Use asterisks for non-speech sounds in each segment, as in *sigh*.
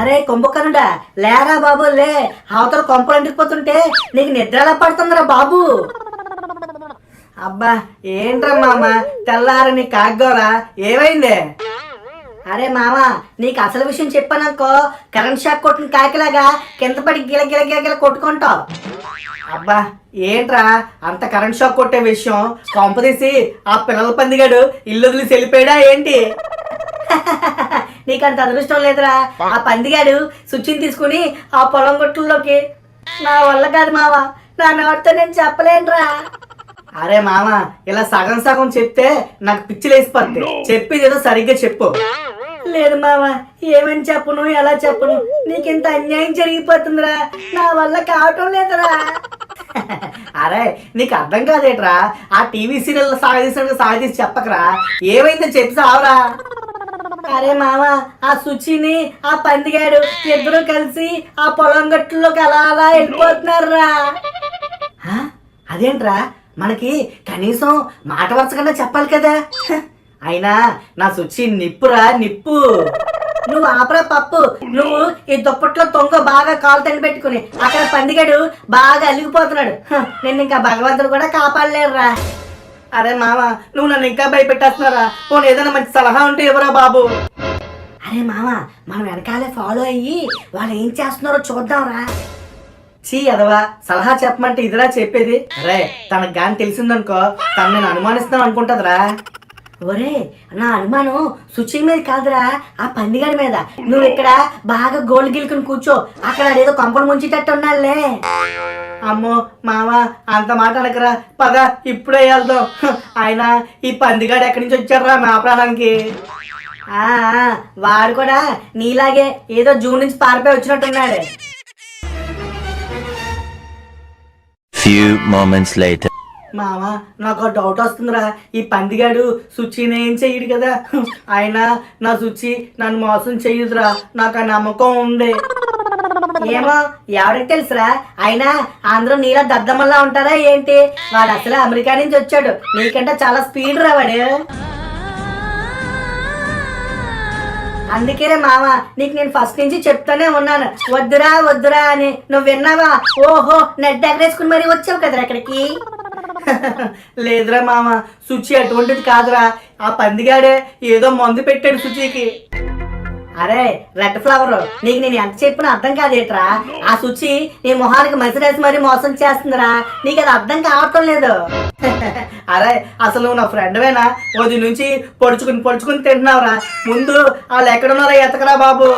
అరే కుంభకర్ణుడా లేరా బాబు లే. అవతల కొంపలు అంటుకుపోతుంటే నీకు నిద్రలా పడుతుందిరా బాబు. అబ్బా ఏంట్రా మామ? తెల్లారని కాగ్గోరా. ఏమైంది? అరే మామ నీకు అసలు విషయం చెప్పాననుకో కరెంట్ షాక్ కొట్టిన కాకిలాగా కింద పడి గిల గిల గిల గిల కొట్టుకుంటావు. అబ్బా ఏంట్రా? అంత కరెంట్ షాక్ కొట్టే విషయం. కొంపదీసి ఆ పిల్లల పందిగాడు ఇల్లు వదిలి వెళ్ళిపోయాడా ఏంటి? *laughs* నీకంత అదృష్టం లేదురా. ఆ పందిగాడు సుచ్చిని తీసుకుని ఆ పొలం గొట్టుల్లోకి. నా వల్ల కాదు మావ. నా నోటితో నేను చెప్పలేనురా. అరే మామ ఇలా సగం సగం చెప్తే నాకు పిచ్చి లేసిపోద్ది చెప్పేది ఏదో సరిగ్గా చెప్పు. లేదు మామ ఏమని చెప్పను ఎలా చెప్పను? నీకింత అన్యాయం జరిగిపోతుందిరా. నా వల్ల కావటం లేదురా. అరే నీకు అర్థం కాదేట్రా? ఆ టీవీ సీరియల్ సాగదీసిన సాగదీసి చెప్పకరా. ఏమైందో చెప్పి సావరా. అరే మామ ఆ సుచిని ఆ పందిగాడు ఇద్దరు కలిసి ఆ పొలం గట్టులోకి అలా అలా వెళ్ళిపోతున్నారా అదేంట్రా? మనకి కనీసం మాట వరసకన్నా చెప్పాలి కదా. అయినా నా సుచి నిప్పురా నిప్పు. నువ్వు ఆపరా పప్పు. నువ్వు ఈ దుప్పట్లో తొంగ బాగా కాలు తండి పెట్టుకుని అక్కడ పందిగాడు బాగా అలిగిపోతున్నాడు. నేను ఇంకా భగవంతుడు కూడా కాపాడలేరురా అరే మామ నువ్వు నన్ను ఇంకా భయపెట్టేస్తున్నారా? పోనీ ఏదైనా మంచి సలహా ఉంటే ఇవ్వరా బాబు. అరే మామ మనం వెనకాలే ఫాలో అయ్యి వాళ్ళు ఏం చేస్తున్నారో చూద్దాంరా. చీ అదవా సలహా చెప్పమంటే ఇదిరా చెప్పేది. అరే తనకు గాని తెలిసిందనుకో తను నేను అనుమానిస్తున్నాను అనుకుంటదిరా. ఒరే నా అనుమానం సుచి మీద కాదురా ఆ పందిగాడి మీద. నువ్వు ఇక్కడ బాగా గోల్డ్ గిలుకుని కూర్చో అక్కడ ఏదో కొంపలు ముంచేటట్టు ఉన్నాలే అమ్మో మామ అంత మాట అనకరా. పద ఇప్పుడే వెళ్దాం. ఆయన ఈ పందిగాడు ఎక్కడి నుంచి వచ్చారా మా ప్రాణానికి? వాడు కూడా నీలాగే ఏదో జూన్ నుంచి పారిపోయి వచ్చినట్టున్నాడు. Few moments later. మామ నాకు ఒక డౌట్ వస్తుందిరా. ఈ పందిగాడు సుచిని ఏం చెయ్యడు కదా. ఆయన నా సుచి నన్ను మోసం చెయ్యదురా. నాకు ఆ నమ్మకం ఉంది. ఏమో ఎవరికి తెలుసురా? అయినా అందరూ నీలా దద్దమల్లా ఉంటారా ఏంటి? వాడు అసలు అమెరికా నుంచి వచ్చాడు. నీకంటే చాలా స్పీడ్ రా వాడు. అందుకేరే మామ నీకు నేను ఫస్ట్ నుంచి చెప్తానే ఉన్నాను. వద్దురా వద్దురా అని. నువ్వు విన్నావా? ఓహో నెట్ దగ్గరేసుకుని మరీ వచ్చావు కదరా అక్కడికి? లేదురా మామ సుచి అటువంటిది కాదురా. ఆ పందిగాడే ఏదో మందు పెట్టాడు సుచికి. అరే రెడ్ ఫ్లవర్ నీకు నేను ఎంత చెప్పినా అర్థం కాదేట్రా? ఆ సుచి నీ మొహానికి మసిరేసి మరీ మోసం చేస్తుందిరా. నీకు అది అర్థం కావటం లేదు. అరే అసలు నువ్వు నా ఫ్రెండ్వేనా? వది నుంచి పొడుచుకుని పొడుచుకుని తింటున్నావురా. ముందు వాళ్ళు ఎక్కడున్నారా ఎతకరా బాబు?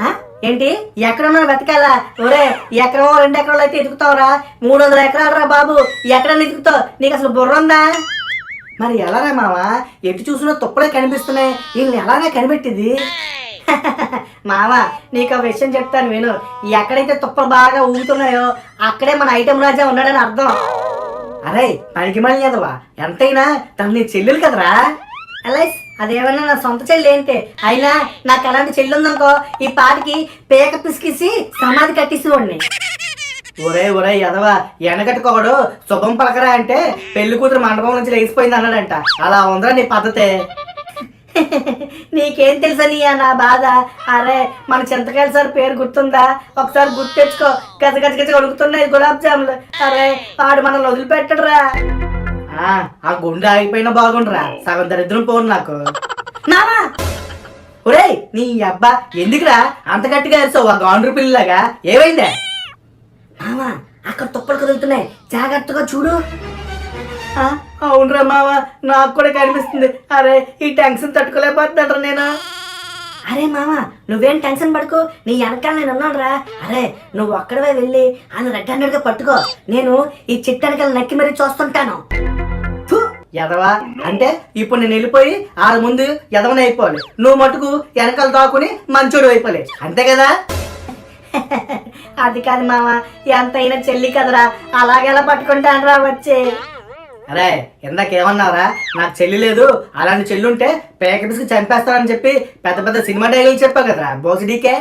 ఆ? ఏంటి? ఎక్కడన్నా వెతకాలా? ఒరే ఎకరం రెండు ఎకరాలు అయితే ఎదుగుతావురా. మూడు వందల ఎకరాలు రా బాబు. ఎక్కడ ఎతుకుతావు నీకు అసలు బుర్ర ఉందా? మరి ఎలారా మావా? ఎటు చూసినా తుప్పలే కనిపిస్తున్నాయి. వీళ్ళని ఎలాగా కనిపెట్టింది? *laughs* మావా నీకు ఆ విషయం చెప్తాను నేను ఎక్కడైతే తుప్పలు బాగా ఊగుతున్నాయో అక్కడే మన ఐటమ్ రాజా ఉన్నాడని అర్థం. అరే పనికి మళ్ళీ ఎదవా? ఎంతైనా తను నీ చెల్లెలు కదరా. అలైస్ అదేమన్నా నా సొంత చెల్లి ఏంటి అయినా నాకు అలాంటి చెల్లి ఉందనుకో ఈ పాటికి పేక పిసికిసి సమాధి కట్టేసి వాడిని ఒరే ఒరే ఎదవా వెనకట్టుకోడు శుభం పలకరా అంటే పెళ్ళి కూతురు మండపం నుంచి లేచిపోయింది అన్నాడంట. అలా ఉందిరా నీ పద్ధతే. *laughs* నీకేం తెలుసా నీ నా బాధ? అరే మన చింతకాయల సార్ పేరు గుర్తుందా? ఒకసారి గుర్తు తెచ్చుకో. గజ గజ గజ కొడుకుతున్నాయి గులాబ్ జాములు. అరే వాడు మనల్ని వదిలిపెట్టడురా. ఆ, ఆ గుండె ఆగిపోయినా బాగుండరా. సగం దరిద్రం పోను నాకు. నామా ఒరేయ్ నీ అబ్బా ఎందుకురా అంత గట్టిగా అరిసావు ఆ గాండ్రు పిల్లలాగా? ఏమైందే? మామా అక్కడ తుప్పలు కదులుతున్నాయి. జాగ్రత్తగా చూడు. ఆ, అవునురా మామ నాకు కూడా కనిపిస్తుంది. అరే ఈ టెన్షన్ తట్టుకోలేకపోతున్నాడు నేను? అరే మామ నువ్వేం టెన్షన్ పడుకో. నీ వెనకాల నేను ఉన్నాను రా అరే నువ్వు ఒక్కడవే వెళ్ళి ఆయన రెడ్ హండ్రెడ్గా పట్టుకో. నేను ఈ చిట్టు వెనకాల నక్కి మరీ చూస్తుంటాను. ఎదవా అంటే ఇప్పుడు నేను వెళ్ళిపోయి ఆరు ముందు ఎదవని అయిపోవాలి. నువ్వు మటుకు వెనకాల దాక్కుని మంచోడు అయిపోలే అంతే కదా? *laughs* అది కాదు మామ ఎంతైనా చెల్లి కదరా. అలాగెలా పట్టుకుంటాను రా వచ్చే. అరే ఇందాకేమన్నారా నాకు చెల్లి లేదు అలాంటి చెల్లి ఉంటే పేక పిసికి చంపేస్తానని చెప్పి పెద్ద పెద్ద సినిమా డైలాగులు చెప్పావు కదరా బోసిడీకే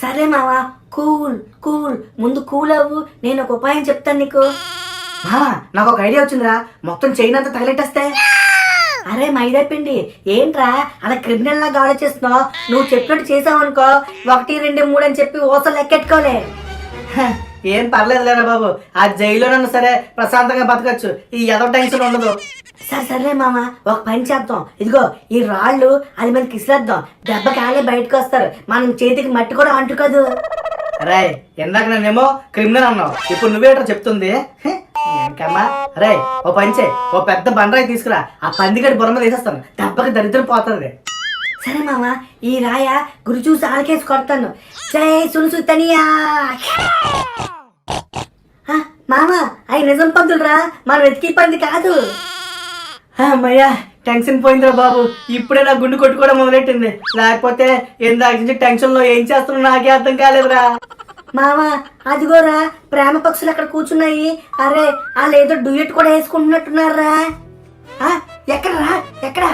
సరే మావా కూల్ కూల్. ముందు కూల్ అవ్వు నేను ఒక ఉపాయం చెప్తాను నీకు. నాకు ఒక ఐడియా వచ్చిందిరా. మొత్తం చైన్ అంతా తగలెట్టేస్తే. అరే మైదా పిండి ఏంట్రా? అలా క్రిమినల్ లాగా ఆలోచిస్తున్నావు నువ్వు చెప్పినట్టు చేసావు అనుకో ఒకటి రెండు మూడు అని చెప్పి ఓసలు లెక్కెట్టుకోలే. ఏం పర్లేదులేరా బాబు. ఆ జైల్లోనన్నా సరే ప్రశాంతంగా బతకచ్చు. ఈ ఎదో టెన్షన్ ఉండదు. సరే సరే మామ ఒక పని చేద్దాం. ఇదిగో ఈ రాళ్ళు అది మనకి ఇసిరేద్దాం దెబ్బ కాలే బయటకు వస్తారు. మనం చేతికి మట్టి కూడా అంటుకోదు. రే ఇందాక నేనేమో క్రిమినల్ అన్నావు. ఇప్పుడు నువ్వేటో చెప్తుంది? హె, ఏంకమ్మా రే ఓ పంచే ఓ పెద్ద బండరాయి తీసుకురా. ఆ పందిగడి బుర్ర మీద వేసేస్తాను. దెబ్బకి దరిద్రం పోతుంది. సరే మామ ఈ రాయ గురి చూసి ఆలకేసి కొడతాను. జై సున్సు తనియా. మామ అవి నిజం పందులురా మనం వెతికి పంది కాదు. అమ్మయ్యా టెన్షన్ పోయిందిరా బాబు. ఇప్పుడే నా గుండు కొట్టుకోవడం మొదలెట్టింది. లేకపోతే ఇందాక నుంచి టెన్షన్లో ఏం చేస్తున్నా నాకే అర్థం కాలేదురా. మామ అదిగోరా ప్రేమ పక్షులు అక్కడ కూర్చున్నాయి. అరే వాళ్ళు ఏదో డ్యూయట్ కూడా వేసుకుంటున్నట్టున్నారా? ఎక్కడరా ఎక్కడ?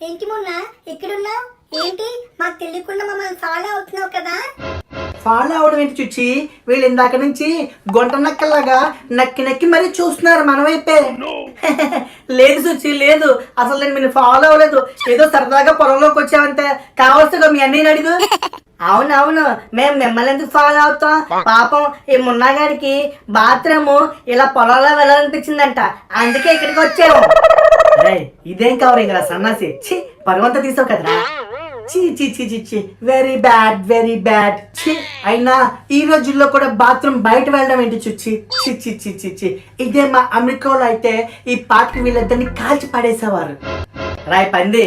ఏంటి మొన్న ఇక్కడున్నావు ఏంటి? మాకు తెలియకుండా మమ్మల్ని ఫాలో అవుతున్నావు కదా? ఫాలో అవడం ఏంటి చుచ్చి వీళ్ళు ఇందాక నుంచి గుంట నక్కలాగా నక్కి నక్కి మరీ చూస్తున్నారు మన వైపే *laughs* లేదు సుచి లేదు. అసలు నేను మీరు ఫాలో అవ్వలేదు. ఏదో సరదాగా పొలంలోకి వచ్చామంతే కావాల్సిగా మీ అన్నయ్యని అడుగు. అవునవును మేము మిమ్మల్ని ఎందుకు ఫాలో అవుతాం? పాపం ఈ మున్నాగాడికి బాత్రూమ్ ఇలా పొలంలో వెళ్ళాలనిపించిందంట. అందుకే ఇక్కడికి వచ్చాము. ఇదేం కవరింగ్ రా సన్నాసి? ఛీ పరువంతా తీసావు కదరా. చీ చీ చీ చీ చీ. వెరీ బ్యాడ్ వెరీ బ్యాడ్ ఛీ అయినా ఈ రోజుల్లో కూడా బాత్రూమ్ బయట వెళ్ళడం ఏంటి చుచ్చి చి చి చి చి చి ఇదే మా అమెరికాలో అయితే ఈ పాటకి వీళ్ళిద్దరిని కాల్చి పడేసేవారు. రాయ్ పంది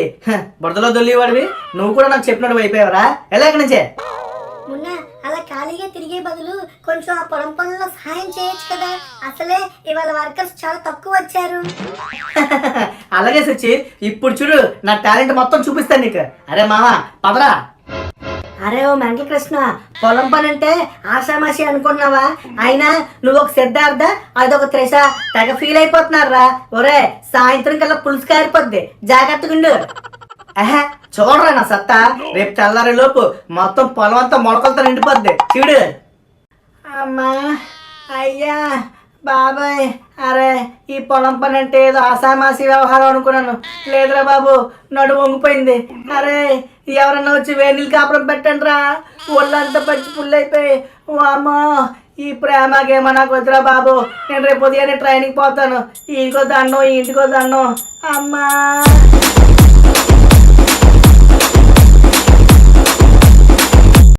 బురదలో దొల్లివాడివి. నువ్వు కూడా నాకు చెప్పినట్టు అయిపోయావరా. ఎలా ఇక్కడి నుంచే? ఖాళీగా తిరిగే బదులు కొంచెం ఆ పొలం పనుల్లో సహాయం చేయొచ్చు కదా. అసలే ఇవాళ వర్కర్స్ చాలా తక్కువ వచ్చారు. *laughs* అలాగే సచ్చి ఇప్పుడు చూడు నా టాలెంట్ మొత్తం చూపిస్తాను నీకు. అరే మామ పదరా. అరే ఓ మెంటల్ కృష్ణ పొలం పని అంటే ఆషామాషి అనుకున్నావా అయినా నువ్వు ఒక సిద్ధార్థ అదొక త్రిష. తెగ ఫీల్ అయిపోతున్నారా ఒరే సాయంత్రం కల్లా పులుసు కారిపోద్ది. జాగ్రత్తగా ఆహా చూడరా నా సత్తా. రేపు తెల్లారే లోపు మొత్తం పొలం అంతా మొలకలతో నిండిపోద్ది. చూడు. అమ్మా అయ్యా బాబాయ్ అరే ఈ పొలం పని అంటే ఏదో ఆసామాసి వ్యవహారం అనుకున్నాను. లేదురా బాబు నడు వంగిపోయింది. అరే ఎవరన్నా వచ్చి నీళ్ళు కాపురం పెట్టండి రా. ఒళ్ళంతా పచ్చి పుల్లైపోయి. అమ్మో ఈ ప్రేమకేమో నాకు వద్దురా బాబు. నేను రేపు ఉదయాన్నే ట్రైన్కి పోతాను. ఇంటికో దండం ఇంటికో దండం. అమ్మా.